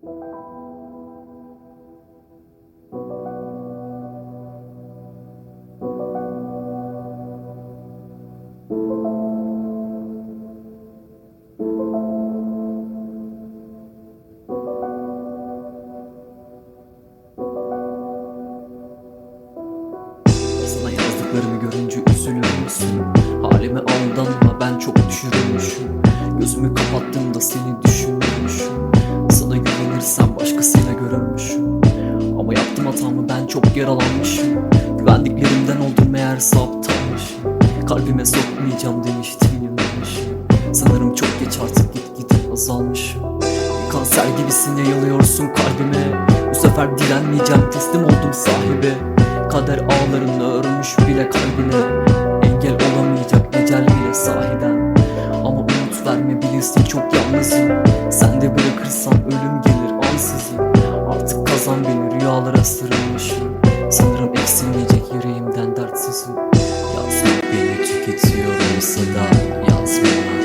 Sana yazdıklarını görünce üzülür müsün? Halime aldanma ben çok düşürülmüşüm Gözümü kapattığımda seni düşünürmüşüm Güvenirsem başkasıyla görünmüşüm Ama yaptım hatamı ben çok yaralanmışım. Güvendiklerimden oldum meğerse aptalmışım Kalbime sokmayacağım demiştim yanılmışım Sanırım çok geç artık git git azalmışım. Bir kanser gibisin yayılıyorsun kalbime. Bu sefer direnmeyeceğim teslim oldum sahibi Kader ağlarını örmüş bile kalbine. Engel olamayacak ecel bile sahiden Ama umut verme bilirsin çok yalnız sessizim Artık kazan beni rüyalara sırılmışım Sanırım eksilmeyecek yüreğimden dertsizim. Yazmak beni tüketiyor olsa da yazmamak